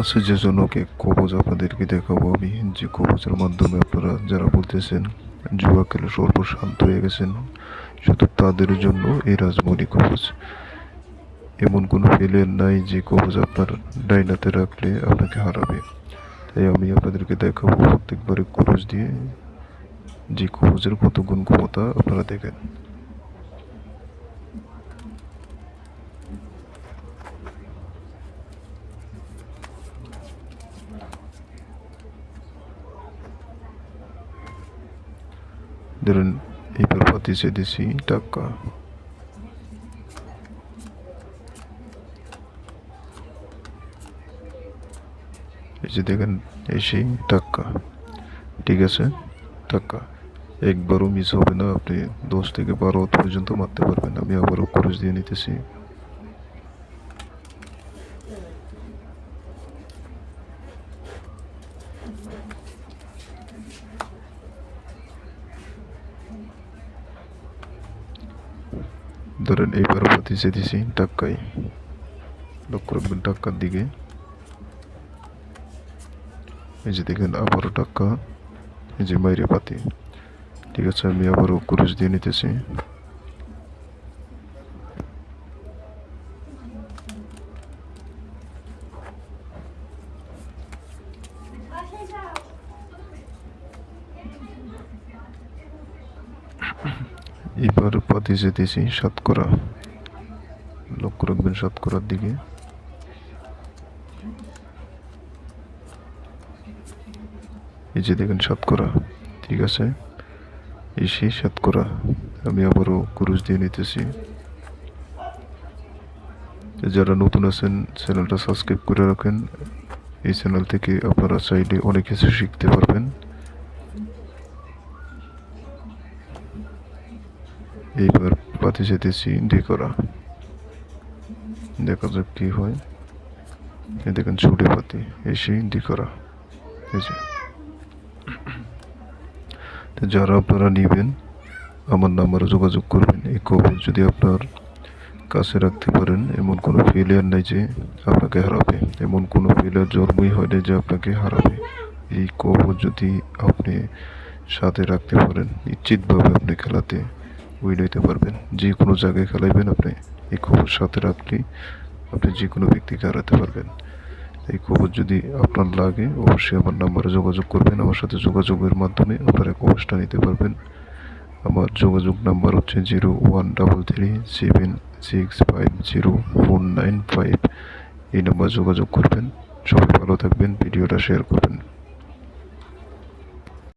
আছে যে জনকে কবজ আপনাদেরকে দেখাবো আমি। যে কবজের মাধ্যমে আপনারা যারা বলতেছেন জুয়া খেলে সর্বশান্ত হয়ে গেছেন, শুধু তাদের জন্য এই রাজমণি কবজ এমন কোনো ফেলের নাই যে কবজ আপনার ডাইনাতে রাখলে আপনাকে হারাবে। তাই আমি আপনাদেরকে দেখাবো প্রত্যেকবারে কবজ দিয়ে যে কবজের কত গুণ ক্ষমতা আপনারা দেখেন। ধরুন এইবার পাতিছে দিছি, টাকা। এই যে দেখেন, এই সেই টাকা। ঠিক আছে? টাকা। একবারও মিস হবে না, আপনি দশ থেকে বারো পর্যন্ত মারতে পারবেন আমি আবারও খরচ দিয়ে নিতেছি। ধরেন এইবার পাতিছে দিছি টাক্কাই লক্ষ্য রাখবেন টাক্কার দিকে। এই যে দেখেন, আবারও টাক্কা এই যে মাইরে পাতি ঠিক আছে, আমি আবারও কুরুশ দিয়ে নিতেছি। এবার পাতি যেতেছি সাতকরা লক্ষ্য রাখবেন সাতকরার দিকে। এই যে দেখেন সাতকরা ঠিক আছে? এই সেই সাতকরা আমি আবারও কুরুশ দিয়ে নিতেছি। যারা নতুন আছেন, চ্যানেলটা সাবস্ক্রাইব করে রাখেন। এই চ্যানেল থেকে আপনারা চাইলে অনেক কিছু শিখতে পারবেন। এইবার পাতি যেতেছি ডি করা দেখা যাক কি হয়। এই দেখেন ছুটে পাতি এসে ডি করা এই যে। তো যারা আপনারা নেবেন, আমার নাম্বারে যোগাযোগ করবেন, এই কবর যদি আপনার কাছে রাখতে পারেন, এমন কোনো ফেলিয়ার নাই যে আপনাকে হারাবে। এমন কোনো ফেলিয়ার জন্মই হয় না যে আপনাকে হারাবে। এই কবর যদি আপনি সাথে রাখতে পারেন, নিশ্চিতভাবে আপনি খেলাতে উইন হইতে পারবেন। যে কোনো জায়গায় খেলাইবেন আপনি। এই খবর সাথে রাখলে আপনি যে কোনো ব্যক্তিকে হারাতে পারবেন। এই খবর যদি আপনার লাগে, অবশ্যই আমার নাম্বারে যোগাযোগ করবেন। আমার সাথে যোগাযোগের মাধ্যমে আপনারা খবরটা নিতে পারবেন। আমার যোগাযোগ নাম্বার হচ্ছে zero one double three seven six five zero four nine five. এই নাম্বার যোগাযোগ করবেন। সবাই ভালো থাকবেন, ভিডিওটা শেয়ার করবেন।